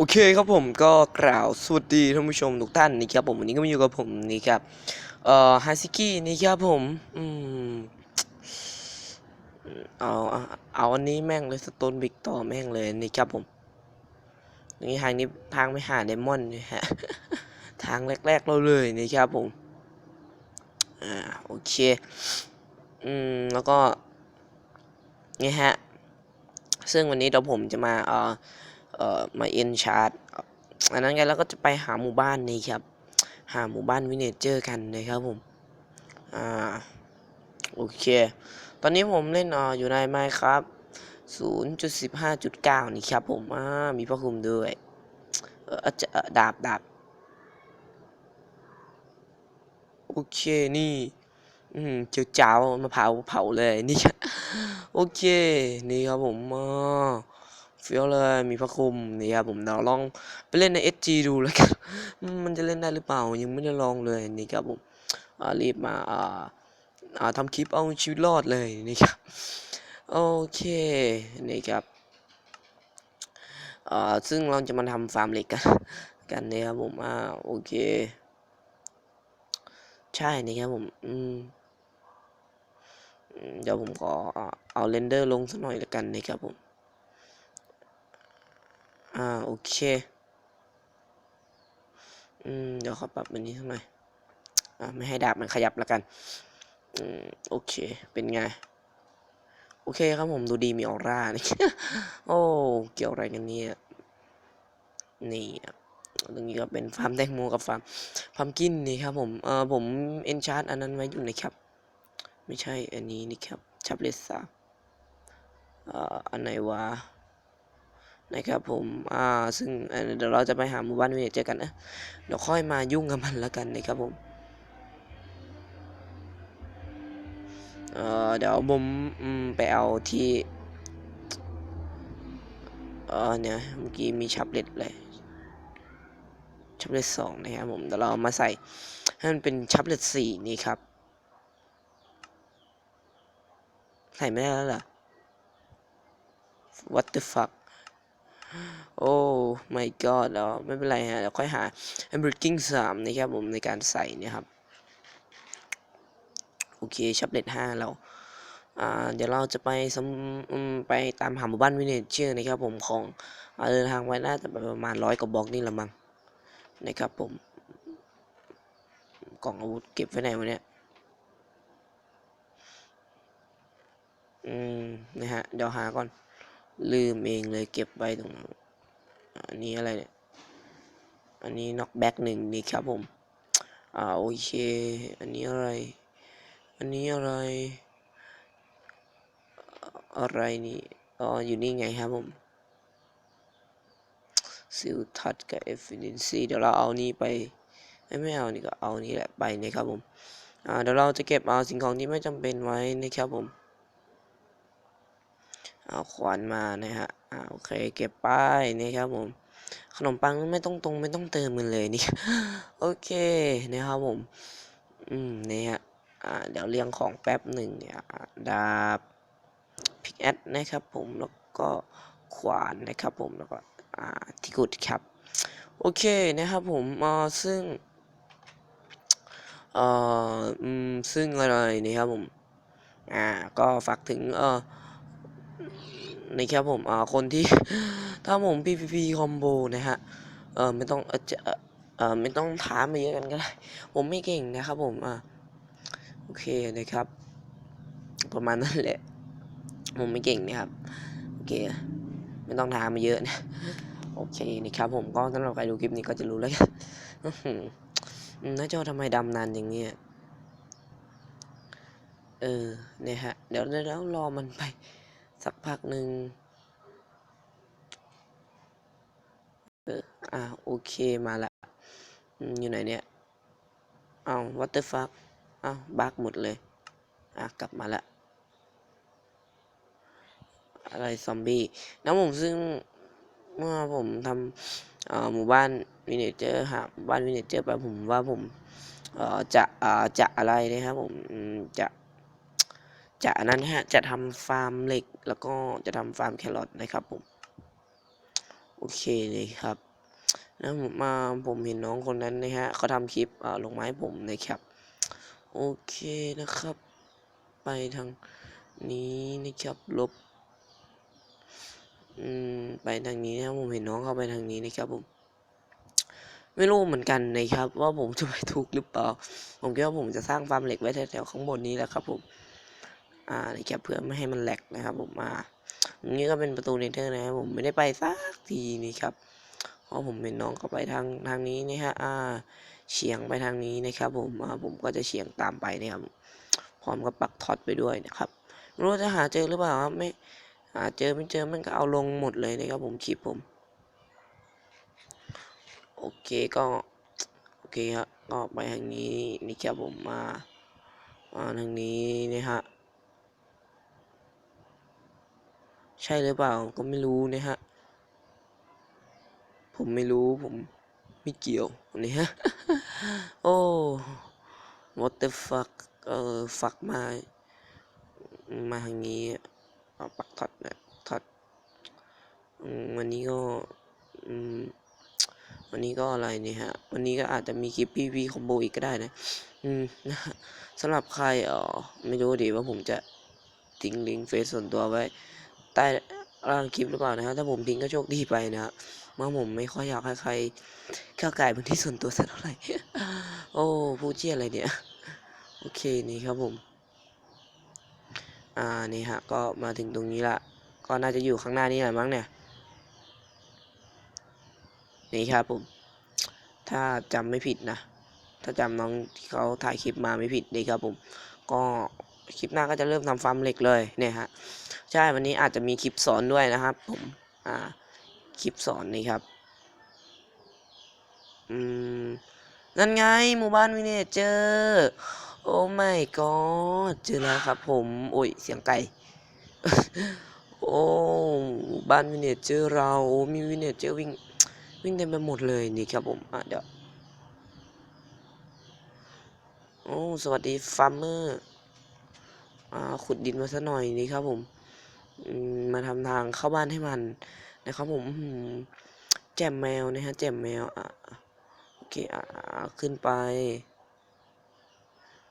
โอเคครับผมก็กล่าวสวัสดีท่านผู้ชมทุกท่านนะครับผมวันนี้ก็มาอยู่กับผมนี่ครับเอ่อฮาซิกี้นี่ครับผมอืมเอาเอาอันนี้แม่งเลยสโตนบิกต่อแม่งเลยนี่ครับผมนี่ทางนี้ทางไม่หาเดมอนนี่ฮะทางแรก ๆเราเลยนี่ครับผมอ่าโอเคอืมแล้วก็นี่ฮะซึ่งวันนี้เดี๋ยวผมจะมาเอ่อ เอ่อมาเอ็นชาร์ดอันนั้นกันแล้วก็จะไปหาหมู่บ้านนี่ครับ หาหมู่บ้านวินเนเจอร์กันนะครับผม อ่า โอเค ตอนนี้ผมเล่นออยู่ในไมค์ครับ0.15.9 นี่ครับผมอ่ามีพระคุมด้วย เออจะดาบดาบโอเคนี่ อืมเจียวจ้าวมาเผาเผาเลยนี่ โอเค นี่ครับผมอ่า ฟี้ยวเลยมีพระคุมนี่ครับผมเดี๋ยวลองไปเล่นใน SG ดูแล้วกันมันจะเล่นได้หรือเปล่ายังไม่ได้ลองเลยนี่ครับผมรีบมาอ่าอ่าทำคลิปเอาชีวิตรอดเลยนี่ครับโอเคนี่ครับอ่าซึ่งเราจะมาทำฟาร์มเหล็กกันกันนี่ครับผมอ่าโอเค ใช่นี่ครับผมอืมเดี๋ยวผมขอเอาเรนเดอร์ลงสักหน่อยละกันนะครับผม อ่าโอเค อืมเดี๋ยวเขอปรับแบบนี้สักหน่อยอ่าไม่ให้ดาบมันขยับแล้วกัน อืมโอเค เป็นไง โอเคครับผมดูดีมีออร่านี่โอ้เกี่ยวอะไรกันเนี่ย นี่ครับตรงนี้ก็เป็นฟาร์มแตงโมกับฟาร์มพัมกินนี่ครับผมเออผมเอนชาร์ตอันนั้นไว้อยู่นะครับ ไม่ใช่อันนี้นี่ครับชับเลสซาเอ่ออันไหนวะ นะครับผม อ่า ซึ่งเดี๋ยวเราจะไปหาหมู่บ้านวินเนจเจอกันนะ เดี๋ยวค่อยมายุ่งกับมันแล้วกันนะครับผม เอ่อ เดี๋ยวผมไปเอาที่ เออเนี่ย เมื่อกี้มีชับเล็ดเลย ชับเล็ดสองนะครับผม เดี๋ยวเราเอามาใส่ให้มันเป็นชับเล็ดสี่นี่ครับ ใส่ไม่ได้แล้วเหรอ what the fuck โอ้ my god แล้วไม่เป็นไรฮะเดี๋ยวค่อยหา Breaking 3นะครับผมในการใส่เนี่ยครับ โอเคชับเล็ด5เราอ่าเดี๋ยวเราจะไปสมไปตามหาหมู่บ้านวินเนจเจอร์นะครับผมของเดินทางไว้น่าจะประมาณร้อยกว่าบล็อกนี่ละมั้งนะครับผม กล่องอาวุธเก็บไว้ไหนวะเนี่ยอืมนะฮะเดี๋ยวหาก่อน ลืมเองเลยเก็บไว้ตรงอันนี้อะไรเนี่ย อันนี้น็อกแบ็กหนึ่งนี่ครับผม อ่าโอเค อันนี้อะไร อันนี้อะไร อะไรนี่อ๋ออยู่นี่ไงครับผมซิลทัดกับเอฟฟินิซีเดี๋ยวเราเอานี้ไปไม่เอานี่ก็เอานี่แหละไปนะครับผม อ่าเดี๋ยวเราจะเก็บเอาสิ่งของที่ไม่จำเป็นไว้นะครับผม เอาขวานมานะฮะอ่าโอเคเก็บป้ายนะครับผมขนมปังไม่ต้องตรงไม่ต้องเติมกันเลยนี่โอเคนะครับผมอืมนี่ฮะอ่าเดี๋ยวเรียงของแป๊บหนึ่งเนี่ยดาบพิกแอดนะครับผมแล้วก็ขวานนะครับผมแล้วก็อ่าที่กุดครับโอเคนะครับผมอ่าซึ่งเอ่ออืมซึ่งอะไรนะครับผมอ่าก็ฝากถึงเอ่อ นะครับผมอ่าคนที่ถ้าผม PVP คอมโบนะฮะเออไม่ต้องเออจะเออไม่ต้องถามมาเยอะกันก็ได้ผมไม่เก่งนะครับผมอ่าโอเคนะครับ ประมาณนั้นแหละผมไม่เก่งนะครับโอเคไม่ต้องถามมาเยอะนะโอเคนะครับผมก็สำหรับใครดูคลิปนี้ก็จะรู้แล้วกันหน้าจอทำไมดำนานอย่างเงี้ยเออเนี่ยฮะ เดี๋ยวเดี๋ยวเดี๋ยวรอมันไป สักพักหนึ่งเอออ่าโอเคมาละอืมอยู่ไหนเนี่ย เอา what the fuck เอาบักหมดเลย อะ กลับมาละ อะไรซอมบี้นะผมซึ่งเมื่อผมทำหมู่บ้านวินเนเจอร์หาบ้านวินเนเจอร์ไปผมว่าผมจะอ่าจะอะไรนะครับผมจะ จะอันนั้นฮะจะทำฟาร์มเหล็กแล้วก็จะทำฟาร์มแครอทนะครับผมโอเคเลยครับนะผมมาผมเห็นน้องคนนั้นนะฮะเขาทำคลิปอ่าลงไม้ผมนะครับโอเคนะครับ ไปทางนี้นะครับลบอืมไปทางนี้นะครับผมเห็นน้องเข้าไปทางนี้นะครับผมไม่รู้เหมือนกันนะครับ ว่าผมจะไปถูกหรือเปล่า ผมคิดว่าผมจะสร้างฟาร์มเหล็กไว้แถวๆข้างบนนี้แหละครับผม อ่านะครับเพื่อไม่ให้มันแหลกนะครับ ผมมาตรงนี้ก็เป็นประตูเนเธอร์นะครับผมไม่ได้ไปสักทีนี่ครับเพราะผมเป็นน้องเข้าไปทางทางนี้นะฮะอ่าเฉียงไปทางนี้นะครับ ผมอ่าผมก็จะเฉียงตามไปนะครับพร้อมกับปักท็อตไปด้วยนะครับไม่รู้จะหาเจอหรือเปล่าครับไม่หาเจอไม่เจอมันก็เอาลงหมดเลยนะครับ ผมคลิปผม โอเคก็โอเคครับก็ไปทางนี้นี่ครับผมมามาทางนี้นะฮะ ใช่หรือเปล่าก็ไม่รู้นะฮะ ผมไม่รู้ผมไม่เกี่ยวนี่ฮะ โอ้ what the fuck เออ fuck มา มาทางนี้เอาปักท็อตนะท็อตอืมวันนี้ก็วันนี้ก็อะไรเนี่ยฮะ วันนี้ก็อาจจะมีคลิปพีพีคอมโบอีกก็ได้นะ อืมนะสำหรับใครเออไม่รู้ดีว่าผมจะทิ้งลิงก์เฟซส่วนตัวไว้ ต้ล่างคลิปหรือเปล่านะฮะถ้าผมทิ้งก็โชคดีไปนะฮะเมื่อผมไม่ค่อยอยากให้ใครเข้าไก่พื้นที่ส่วนตัวสักเท่าไหร่ โอ้ผู้เชี่ยอะไรเนี่ย โอเคนี่ครับผม อ่านี่ฮะ ก็มาถึงตรงนี้ละ ก็น่าจะอยู่ข้างหน้านี้แหละมั้งเนี่ย นี่ครับผม ถ้าจำไม่ผิดนะ ถ้าจำน้องที่เขาถ่ายคลิปมาไม่ผิดนี่ครับผม ก็คลิปหน้าก็จะเริ่มทำฟาร์มเหล็กเลยเนี่ยฮะ ใช่วันนี้อาจจะมีคลิปสอนด้วยนะครับ ผมอ่าคลิปสอนนี่ครับอืมนั่นไงหมู่บ้านวินเนเจอร์โอ้ไม่ก็เจอแล้วครับ ผมโอ้ยเสียงไก่โอ้บ้านวินเนเจอร์เรามีวินเนเจอร์วิ่งวิ่งเต็มไปหมดเลยนี่ครับผมอะเดี๋ยวโอ้สวัสดีฟาร์มเมอร์อ่าขุดดินมาซะหน่อยนี่ครับผม มาทำทางเข้าบ้านให้มันนะครับผมแจ่มแมวนะฮะแจ่มแมวอะโอเคอ่าขึ้นไป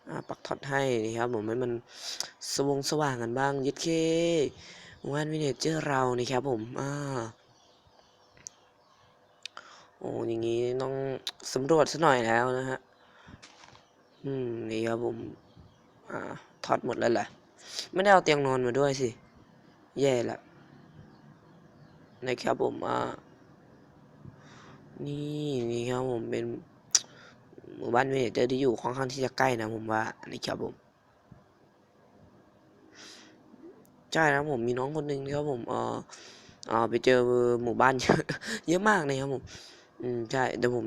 อ่าปักท็อตให้นี่ครับผมให้มันสวงสว่างกันบ้างยึดเควันวินเนจเจอร์เรานี่ครับผมอ่าโอ้อย่างงี้ต้องสำรวจสักหน่อยแล้วนะฮะอืมนี่ครับผมอ่าถอดหมดแล้วแหละไม่ได้เอาเตียงนอนมาด้วยสิ แย่ละนะครับผมอ่านี่นี่ครับผมเป็นหมู่บ้านเวเจอร์ที่อยู่ค่อนข้างที่จะใกล้นะผมว่านี่ครับผมใช่นะผมมีน้องคนหนึ่งครับผมเออเออไปเจอหมู่บ้านเยอะเยอะมากเลยครับผมอืมใช่เดี๋ยวผม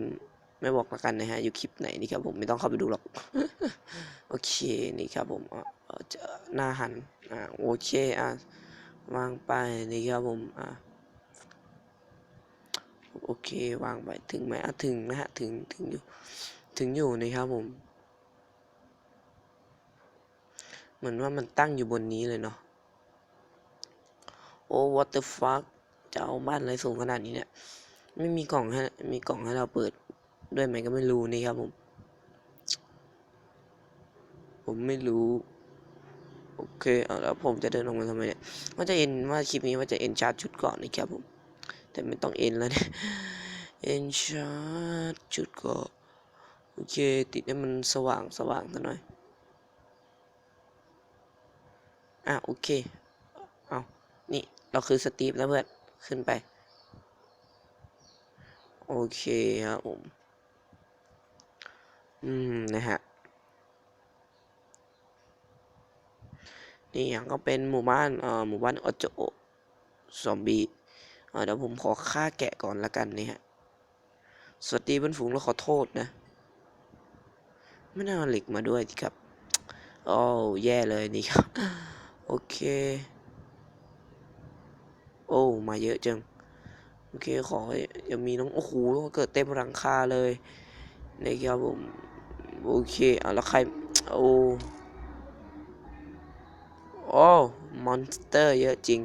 ไม่บอกละกันนะฮะ อยู่คลิปไหนนี่ครับผมไม่ต้องเข้าไปดูหรอก โอเคนี่ครับผมเออเอ่อหน้าหันอ่าโอเคอะ วางไปนี่ครับผมอ่าโอเควางไปถึงไหมอะถึงนะฮะถึงถึงอยู่ถึงอยู่นะครับผม เหมือนว่ามันตั้งอยู่บนนี้เลยเนาะโอ้ what the fuck จะเอาบ้านอะไรสูงขนาดนี้เนี่ย ไม่มีกล่องให้มีกล่องให้เราเปิดด้วยไหมก็ไม่รู้นี่ครับผม ผมไม่รู้ โอเคเอาแล้วผมจะเดินออกมาทำไมเนี่ยว่าจะเอ็นว่าคลิปนี้ว่าจะเอ็นชาร์จชุดก่อนนะครับผมแต่ไม่ต้องเอ็นแล้วเนี่ยเอ็นชาร์จชุดก่อนโอเคติดให้มันสว่างสว่างสักหน่อยอะโอเคเอานี่เราคือสตีฟแล้วเพื่อนขึ้นไป โอเคครับผม อืม นะฮะ นี่อย่างก็เป็นหมู่บ้านเอ่อหมู่บ้านออโจซอมบี้เดี๋ยวผมขอฆ่าแกะก่อนละกันนี่ฮะสวัสดีเพื่อนฝูงแล้วขอโทษนะ ไม่น่าเอาเหล็กมาด้วยสิครับโอ้แย่เลยนี่ครับ โอเค โอ้มาเยอะจัง โอเคขอย่ามีน้องโอ้โหเกิดเต็มหลังคาเลยนะครับผมโอเคอะแล้วใครโอ้ โอ้มอนสเตอร์เยอะจริง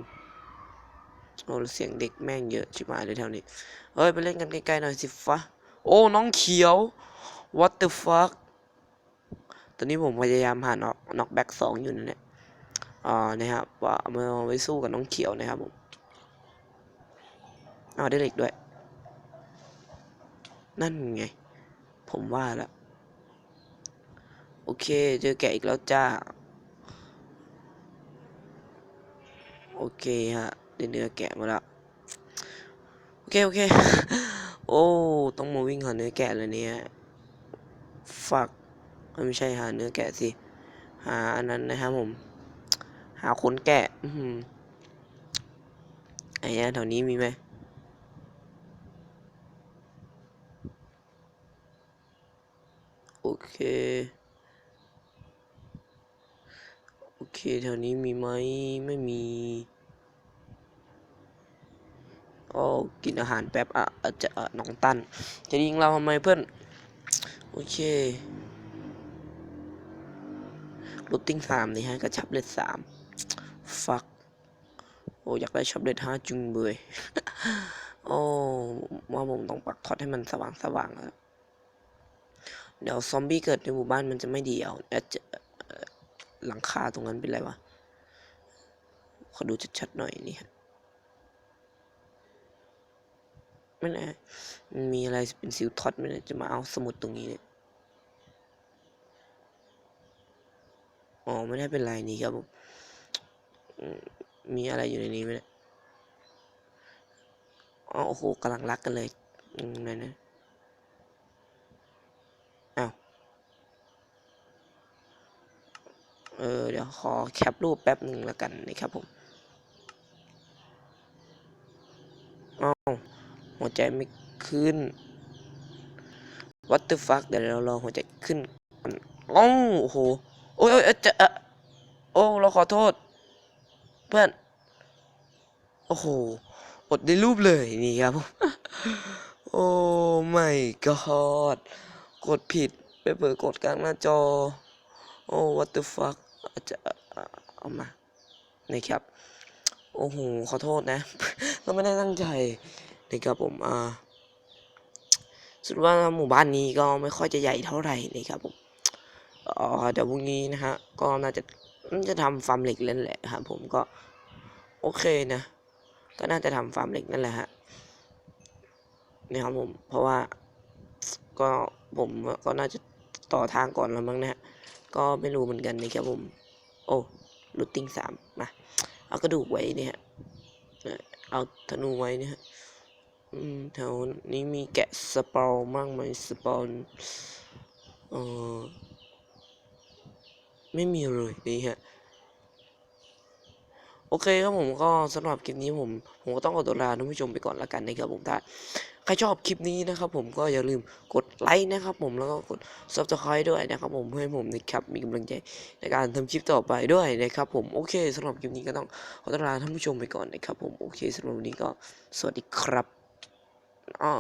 โอ้ล้วเสียงเด็กแม่งเยอะชิบหายเลยแถวนี้เฮ้ย ไปเล่นกันใกลๆหน่อยสิฟะ โอ้ น้องเขียว what the fuck ตอนนี้ผมพยายามหาน็อกน็อกแบ็กสองอยู่นั่นแหละอ่านะครับว่าเอามาไว้สู้กับน้องเขียวนะครับผมเอาได้เหล็กด้วย นั่นไง ผมว่าแล้วโอเค เจอแกอีกแล้วจ้า โอเคฮะได้เนื้อแกะมาแล้วโอเคโอเค โอ้ต้องมาวิ่งหาเนื้อแกะเลยเนี่ยฝักไม่ใช่หาเนื้อแกะสิหาอันนั้นนะครับผม หาขนแกะ อือไอ้เนี่ยแถวนี้มีไหมโอเค โอ เคแถวนี้มีไหมไม่มีโอ้กินอาหารแป๊บอะอาจจะน้องตัน จะยิงเราทำไมเพื่อน โอเครูติ้งสามนี่ฮะกระชับเลดสามฟักโอ้อยากได้ช็อปเลดห้าจุงเบยโอ้ว่าผมต้องปักท็อตให้มันสว่างสว่างแล้วเดี๋ยวซอมบี้เกิดในหมู่บ้านมันจะไม่ดีเอาเดี๋ยวจะ หลังคาตรงนั้นเป็นไรวะ ขอดูชัดๆหน่อยนี่ฮะไม่แน่มีอะไรเป็นซิลท็อตไหมเนี่ยจะมาเอาสมุดตรงนี้เนี่ย อ๋อ ไม่ได้เป็นไรนี่ครับผมมีอะไรอยู่ในนี้ไหมเนี่ย อ๋อ โอ้โหกำลังรักกันเลยอืมไหนนะอ้าว เออ เดี๋ ยวขอแคปรูปแป๊บหนึ่งแล้วกันนะครับผมอ้าวหัวใจไม่ขึ้น what the fuck เดี๋ยวเรารอหัวใจขึ้นก่อนอ้าวโอ้โห โอ้ยโอ้ยจะเอ่อโอ้เราขอโทษ เพื่อน โอ้โห อดได้รูปเลยนี่ครับผม โอ้ไม่กอด กดผิดไปเปิดกดกลางหน้าจอ โอ้ what the fuck จะเอามานี่ครับ โอ้โห ขอโทษนะ เราไม่ได้ตั้งใจนี่ครับผม อ่า สุดว่าหมู่บ้านนี้ก็ไม่ค่อยจะใหญ่เท่าไหร่นี่ครับผมเอ่อเดี๋ยวพรุ่งนี้นะฮะ ก็น่าจะจะทำฟาร์มเหล็กเล่นแหละครับผมก็ โอเคนะ ก็น่าจะทำฟาร์มเหล็กนั่นแหละฮะนี่ครับผม เพราะว่าก็ผมก็น่าจะต่อทางก่อนแล้วมั้งนะฮะ ก็ไม่รู้เหมือนกันนะครับผม โอ้ลูตติ้งสามมาเอากระดูกไว้เนี่ยฮะเอาธนูไว้เนี่ยฮะอืมแถวนี้มีแกะสปอลมั่งไหมสปอลเออไม่มีเลยนี่ฮะโอเคครับผมก็สำหรับคลิปนี้ผม ผมก็ต้องขอตัวลาท่านผู้ชมไปก่อนละกันนะครับผมถ้า ใครชอบคลิปนี้นะครับผมก็อย่าลืมกดไลค์นะครับผมแล้วก็กด subscribe ด้วยนะครับผมเพื่อให้ผมนะครับมีกำลังใจในการทำคลิปต่อไปด้วยนะครับผมโอเคสำหรับคลิปนี้ก็ต้องขอตัวลาท่านผู้ชมไปก่อนนะครับผมโอเคสำหรับวันนี้ก็สวัสดีครับอ๋อ